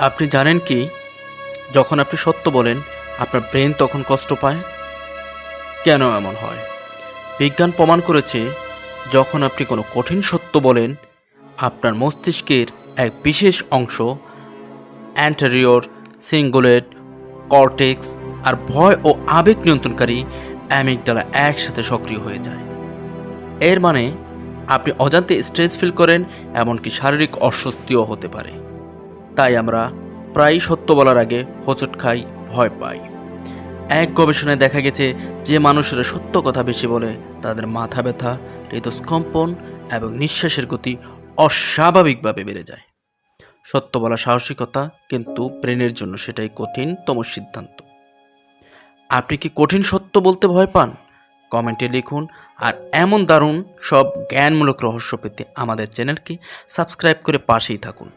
আপনি জানেন কি? যখন আপনি সত্য বলেন, আপনার ব্রেন তখন কষ্ট পায়? কেন এমন হয়? বিজ্ঞান প্রমাণ করেছে, যখন আপনি কোনো কঠিন সত্য বলেন, আপনার মস্তিষ্কের এক বিশেষ অংশ অ্যান্টেরিয়র সিঙ্গুলেট কর্টেক্স আর ভয় ও আবেগ নিয়ন্ত্রণকারী অ্যামিকডালা একসাথে সক্রিয় হয়ে যায়। এর মানে আপনি অজান্তে স্ট্রেস ফিল করেন, এমনকি শারীরিক অস্বস্তিও হতে পারে। তাই আমরা প্রায়ই সত্য বলার আগে হোঁচট খাই, ভয় পাই। এক গবেষণায় দেখা গেছে যে মানুষেরা সত্য কথা বেশি বলে, তাদের মাথা ব্যথা হৃদস্কম্পন এবং নিঃশ্বাসের গতি অস্বাভাবিকভাবে বেড়ে যায়। সত্য বলা সাহসিকতা কিন্তু ব্রেনের জন্য সেটাই কঠিনতম সিদ্ধান্ত। আপনি কি কঠিন সত্য বলতে ভয় পান? কমেন্টে লিখুন, আর এমন দারুণ সব জ্ঞানমূলক রহস্য পেতে আমাদের চ্যানেলকে সাবস্ক্রাইব করে পাশেই থাকুন।